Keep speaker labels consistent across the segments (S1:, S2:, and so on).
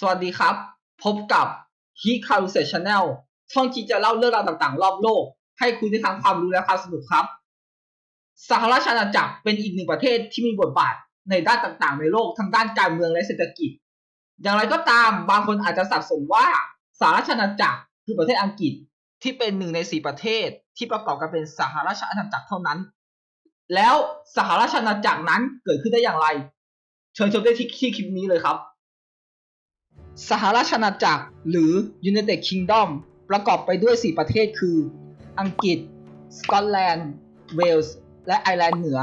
S1: สวัสดีครับ พบกับ h e c a r u s e Channel ช่องที่จะเล่าเรื่องราวต่างๆ รอบโลก ให้คุณได้ทั้งความรู้และความสนุกครับ สหราชอาณาจักรเป็นอีกหนึ่งประเทศที่มีบทบาทในด้านต่างๆ ในโลกทั้งด้านการเมืองและเศรษฐกิจ อย่างไรก็ตามบางคนอาจจะสับสนว่าสหราชอาณาจักรคือประเทศอังกฤษที่เป็นหนึ่งในสี่ประเทศที่ประกอบกันเป็นสหราชอาณาจักรเท่านั้น แล้วสหราชอาณาจักรนั้นเกิดขึ้นได้อย่างไร เชิญชมได้ที่คลิปนี้เลยครับ สหราชอาณาจักรหรือ United Kingdom ประกอบไปด้วย 4 ประเทศคือ อังกฤษ สกอตแลนด์ เวลส์ และไอร์แลนด์เหนือ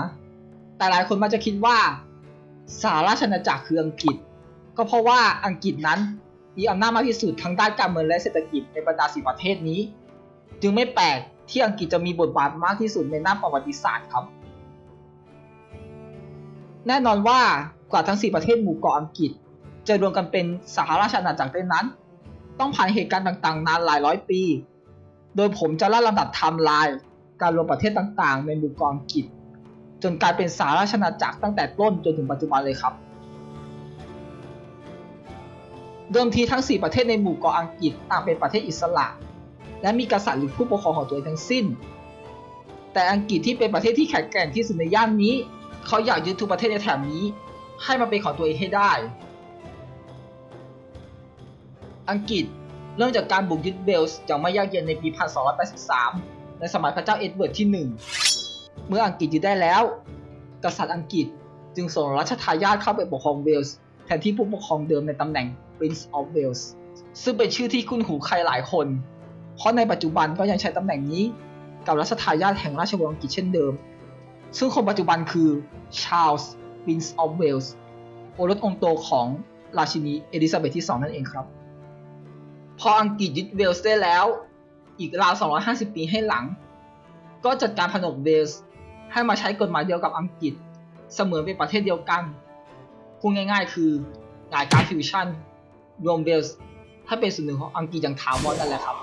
S1: แต่หลายคนมักจะคิดว่า สหราชอาณาจักรคืออังกฤษ ก็เพราะว่าอังกฤษนั้นมีอำนาจมากที่สุดทั้งด้านการเมืองและเศรษฐกิจในบรรดาสี่ประเทศนี้ จึงไม่แปลกที่อังกฤษจะมีบทบาทมากที่สุดในหน้าประวัติศาสตร์ครับ แน่นอนว่ากว่าทั้ง 4 ประเทศหมู่เกาะอังกฤษ จะรวมกันเป็นสหราชอาณาจักรได้นั้น ต้องผ่านเหตุการณ์ต่างๆ นานหลายร้อยปี โดยผมจะเล่าลำดับไทม์ไลน์การรวมประเทศต่างๆ ในหมู่เกาะอังกฤษ จนกลายเป็นสหราชอาณาจักรตั้งแต่ต้นจนถึงปัจจุบันเลยครับเดิมทีทั้ง 4 ประเทศในหมู่เกาะอังกฤษต่างเป็นประเทศอิสระ และมีกษัตริย์หรือผู้ปกครองของตัวเองทั้งสิ้น แต่อังกฤษที่เป็นประเทศที่แข็งแกร่งที่สุดในย่านนี้ เขาอยากยึดทุกประเทศในแถบนี้ ให้มาเป็นของตัวเองให้ได้ อังกฤษเริ่มจากการบุกยึดเวลส์อย่างไม่ยากเย็นในปี 1283 ในสมัยพระเจ้าเอ็ดเวิร์ดที่ 1 เมื่ออังกฤษยึดได้แล้ว กษัตริย์อังกฤษจึงส่งรัชทายาทเข้าไปปกครองเวลส์แทนที่ผู้ปกครองเดิมในตำแหน่ง Prince of Wales ซึ่งเป็นชื่อที่คุ้นหูใครหลายคน เพราะในปัจจุบันก็ยังใช้ตำแหน่งนี้กับรัชทายาทแห่งราชวงศ์อังกฤษเช่นเดิม ซึ่งคนปัจจุบันคือ Charles Prince of Wales โอรสองค์โตของราชินีเอลิซาเบธที่ 2 นั่นเองครับ พออังกฤษยึดเวลส์ได้แล้ว อีกราว 250 ปีให้หลัง ก็จัดการผนวกเวลส์ให้มาใช้กฎหมายเดียวกับอังกฤษ เสมือนเป็นประเทศเดียวกันพูดง่ายๆ คือหลายการฟิวชั่นรวมเวลส์ให้เป็นส่วนหนึ่งของอังกฤษอย่างถาวรนั่นแหละครับ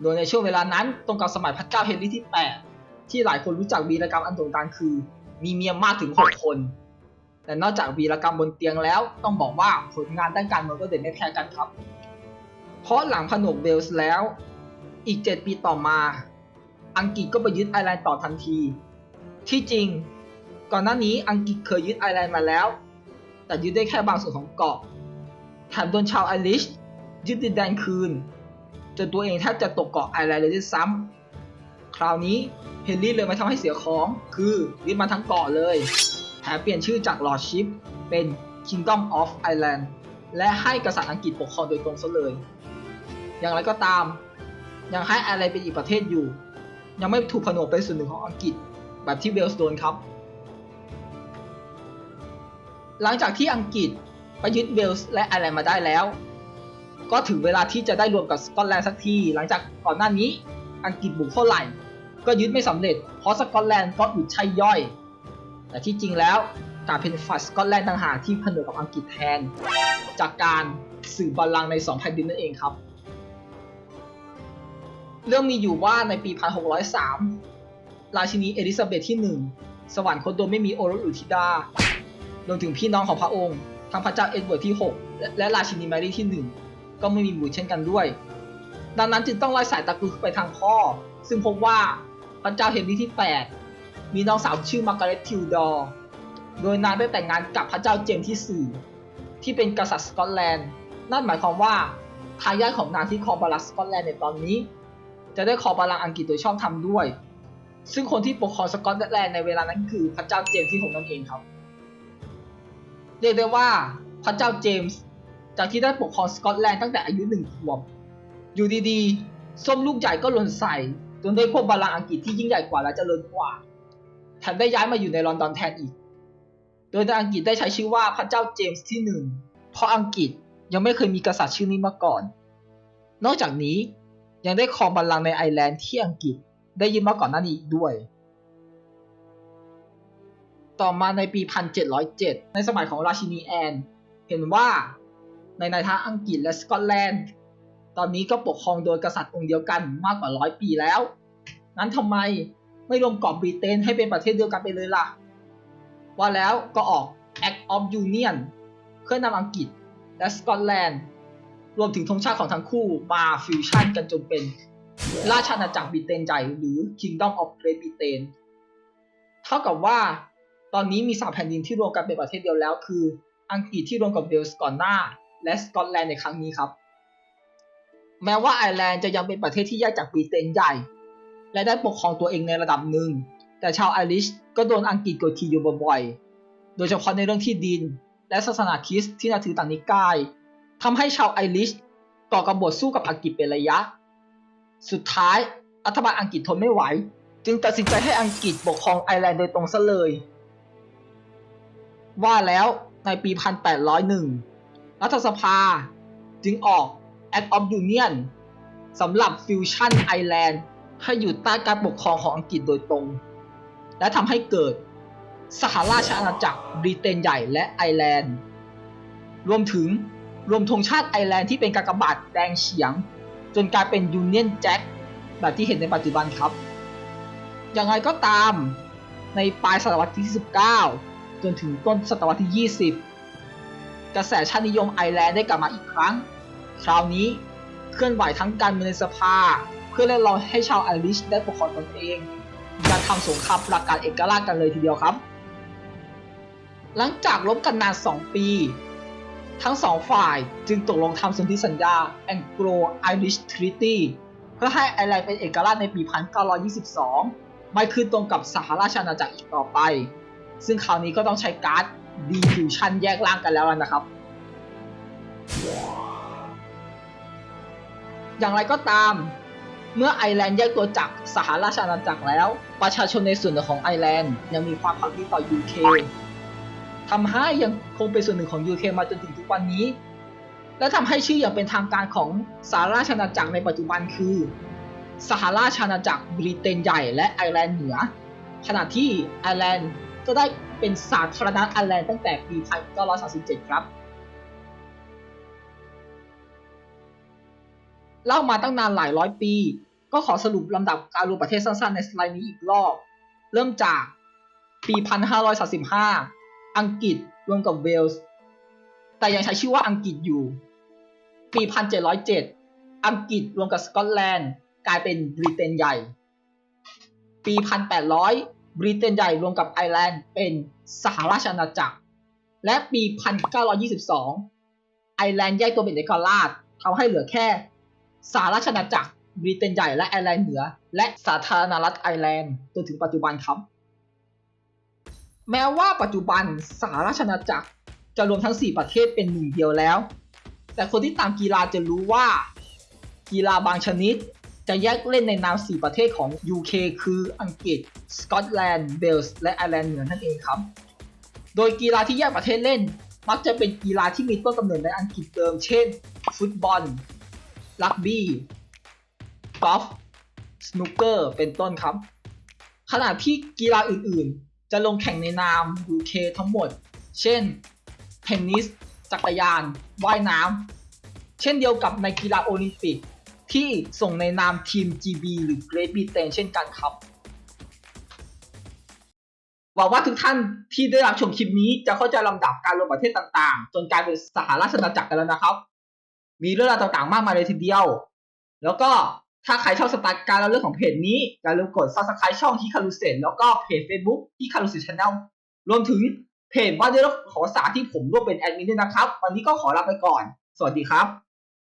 S1: โดยในช่วงเวลานั้นตรงกับสมัยพระเจ้าเฮนรี่ที่ 8 ที่หลายคนรู้จักวีรกรรมอันโด่งดังคือ มีเมียมากถึง 6 คน แต่นอกจากวีรกรรมบนเตียงแล้วต้องบอกว่าผลงานด้านการเมืองก็เด่นไม่แพ้กันครับ เพราะหลังผนวกเวลส์แล้ว อีก 7 ปีต่อมา อังกฤษก็ไปยึดไอร์แลนด์ต่อทันที ที่จริง ก่อนหน้านี้อังกฤษเคยยึดไอร์แลนด์มาแล้ว แต่ยึดได้แค่บางส่วนของเกาะแถมโดนชาวไอริชยึดดินแดนคืน จนตัวเองแทบจะตกเกาะไอร์แลนด์เลยด้วยซ้ำคราวนี้เฮนรี่เลยมาทำให้เสียของ คือยึดมาทั้งเกาะเลยแถมเปลี่ยนชื่อจาก Lordship เป็น Kingdom of Ireland และให้กษัตริย์อังกฤษปกครองโดยตรงซะเลย อย่างไรก็ตาม ยังให้อร์แลนด์เป็นอีกประเทศอยู่ ยังไม่ถูกผนวกเป็นส่วนหนึ่งของอังกฤษ แบบที่เวลส์โดนครับ หลังจากที่อังกฤษไปยึดเวลส์และไอร์แลนด์มาได้แล้ว ก็ถึงเวลาที่จะได้รวมกับสกอตแลนด์สักที หลังจากก่อนหน้านี้อังกฤษบุกเท่าไหร่ ก็ยึดไม่สำเร็จ เพราะสกอตแลนด์ก็อึดใช่ย่อย แต่ที่จริงแล้วกลารเป็นฝ่ายสกอตแลนด์ต่างหากที่ผนวกกับอังกฤษแทน จากการสืบบัลลังในสองแผ่นดินนั่นเองครับ เรื่องมีอยู่ว่าในปี 1603 ราชินีเอลิซาเบธที่ 1 สวรรคตโดยไม่มีโอรสหรือธิดารวมถึงพี่น้องของพระองค์ทั้งพระเจ้าเอ็ดเวิร์ดที่6และและราชินีแมรี่ที่ 1 ก็ไม่มีบุตรเช่นกันด้วย ดังนั้นจึงต้องไล่สายตระกูลไปทางพ่อ ซึ่งพบว่าพระเจ้าเฮนรี่ที่ 8 มีน้องสาวชื่อมาร์กาเร็ตทิวดอร์โดยนางได้แต่งงานกับพระเจ้าเจมส์ที่ 4 ที่เป็นกษัตริย์สกอตแลนด์ นั่นหมายความว่าทายาทของนางที่ครองบัลลังก์สกอตแลนด์ในตอนนี้ จะได้ครอบัลลังก์อังกฤษโดยชอบธรรมด้วย ซึ่งคนที่ปกครองสกอตแลนด์ในเวลานั้นคือพระเจ้าเจมส์ที่6นั่นเองครับ เรียกได้ว่าพระเจ้าเจมส์จากที่ได้ปกครองสกอตแลนด์ตั้งแต่อายุหนึ่งขวบ อยู่ดีๆ ส้มลูกใหญ่ก็หล่นใส่จนได้พวกบัลลังก์อังกฤษที่ยิ่งใหญ่กว่าและเจริญกว่าแถมได้ย้ายมาอยู่ในลอนดอนแทนอีก โดยในอังกฤษได้ใช้ชื่อว่าพระเจ้าเจมส์ที่หนึ่งเพราะอังกฤษยังไม่เคยมีกษัตริย์ชื่อนี้มาก่อน นอกจากนี้ ยังได้ครองบัลลังก์ในไอร์แลนด์ที่อังกฤษ ได้ยึดมาก่อนหน้านี้อีกด้วย ต่อมาในปี 1707 ในสมัยของราชินีแอน เห็นว่าในในทั้งอังกฤษและสกอตแลนด์ ตอนนี้ก็ปกครองโดยกษัตริย์องค์เดียวกันมากกว่าร้อยปีแล้ว นั้นทำไมไม่รวมเกาะบริเตนให้เป็นประเทศเดียวกันไปเลยล่ะ ว่าแล้วก็ออก Act of Union เพื่อนำอังกฤษและสกอตแลนด์ รวมถึงธงชาติของทั้งคู่มาฟิวชั่นกันจนเป็นราชอาณาจักรบิเตนใหญ่หรือ Kingdom of Great Britain เท่ากับว่าตอนนี้มีสามแผ่นดินที่รวมกันเป็นประเทศเดียวแล้ว คือ อังกฤษที่รวมกับเวลส์ก่อนหน้า และสกอตแลนด์ในครั้งนี้ครับ แม้ว่าไอร์แลนด์จะยังเป็นประเทศที่แยกจากบริเตนใหญ่ และได้ปกครองตัวเองในระดับหนึ่ง แต่ชาวไอริชก็โดนอังกฤษกดขี่อยู่บ่อยๆ โดยเฉพาะในเรื่องที่ดิน และศาสนาคริสต์ที่นับถือต่างนิกาย ทำให้ชาวไอริชก่อกบฏสู้กับอังกฤษเป็นระยะ สุดท้ายรัฐบาลอังกฤษทนไม่ไหว จึงตัดสินใจให้อังกฤษปกครองไอร์แลนด์โดยตรงซะเลย ว่าแล้วในปี 1801 รัฐสภาจึงออก Act of Union สำหรับฟิวชั่นไอร์แลนด์ให้อยู่ใต้การปกครองของอังกฤษโดยตรง และทำให้เกิดสหราชอาณาจักรบริเตนใหญ่และไอร์แลนด์ รวมถึง รวมธงชาติไอร์แลนด์ที่เป็นกากบาทแดงเฉียง จนกลายเป็นยูเนียนแจ็คแบบที่เห็นในปัจจุบันครับ อย่างไรก็ตามในปลายศตวรรษที่ 19 จนถึงต้นศตวรรษที่ 20 กระแสชาตินิยมไอร์แลนด์ได้กลับมาอีกครั้ง คราวนี้เคลื่อนไหวทั้งการเมืองในสภา เพื่อเรียกร้องให้ชาวไอริชได้ปกครองตนเองการทำสงครามประกาศเอกราชกันเลยทีเดียวครับ หลังจากลบกันนาน 2 ปี ทั้งสองฝ่ายจึงตกลงทำสนธิสัญญา Anglo-Irish Treaty เพื่อให้ไอร์แลนด์เป็นเอกราชในปี 1922 ไม่คืนตรงกับสหราชอาณาจักรอีกต่อไป ซึ่งคราวนี้ก็ต้องใช้การ์ด Diffusion แยกล่างกันแล้วนะครับ อย่างไรก็ตาม เมื่อไอร์แลนด์แยกตัวจากสหราชอาณาจักรแล้ว ประชาชนในส่วนหนึ่งของไอร์แลนด์ยังมีความพักดีต่อ UK ทำให้ยังคงเป็นส่วนหนึ่งของ UK มาจนถึงทุกวันนี้ และทำให้ชื่ออย่างเป็นทางการของสหราชอาณาจักรในปัจจุบันคือ สหราชอาณาจักรบริเตนใหญ่และไอร์แลนด์เหนือ ขณะที่ไอร์แลนด์ก็ได้เป็นสาธารณรัฐไอร์แลนด์ตั้งแต่ปี 1937 ครับ เล่ามาตั้งนานหลายร้อยปี ก็ขอสรุปลำดับการรวมประเทศสั้นๆในสไลด์นี้อีกรอบ เริ่มจากปี 1535 อังกฤษรวมกับเวลส์แต่ยังใช้ชื่อว่าอังกฤษอยู่ ปี 1707 อังกฤษรวมกับสกอตแลนด์กลายเป็นบริเตนใหญ่ ปี 1800 บริเตนใหญ่รวมกับไอร์แลนด์เป็นสหราชอาณาจักร และปี 1922 ไอร์แลนด์แยกตัวเป็นเอกราชทำให้เหลือแค่สหราชอาณาจักรบริเตนใหญ่และไอร์แลนด์เหนือ และสาธารณรัฐไอร์แลนด์จนถึงปัจจุบันครับ แม้ว่าปัจจุบันสหราชอาณาจักรจะรวมทั้ง 4 ประเทศเป็นหนึ่งเดียวแล้ว แต่คนที่ตามกีฬาจะรู้ว่า กีฬาบางชนิด จะแยกเล่นในนาม 4 ประเทศของ UK คืออังกฤษ สกอตแลนด์เวลส์ และไอร์แลนด์เหนือนั่นเองครับ โดยกีฬาที่แยกประเทศเล่น มักจะเป็นกีฬาที่มีต้นกำเนิดในอังกฤษเดิม เช่น ฟุตบอล รักบี้ กอล์ฟ สนุกเกอร์ เป็นต้นครับ ขณะที่กีฬาอื่นๆ จะลงแข่งในนาม UK ทั้งหมด เช่น เทนนิส จักรยาน ว่ายน้ำ เช่นเดียวกับในกีฬาโอลิมปิก ที่ส่งในนามทีม GB หรือ Great Britain เช่นกันครับ หวังว่าทุกท่านที่ได้รับชมคลิปนี้จะเข้าใจลำดับการรวมประเทศต่างๆ จนกลายเป็นสหราชอาณาจักรกันแล้วนะครับ มีเรื่องราวต่างๆ มากมายเลยทีเดียว แล้วก็ ถ้าใครชอบสไตล์การเล่าเรื่องของเพจนี้อย่าลืมกด subscribe ช่องที่คารุเซนแล้วก็เพจ Facebook ที่คารุเซนชาแนลรวมถึงเพจว่าด้วยของภาษาที่ผมร่วมเป็นแอดมินด้วยนะครับ วันนี้ก็ขอลาไปก่อน สวัสดีครับ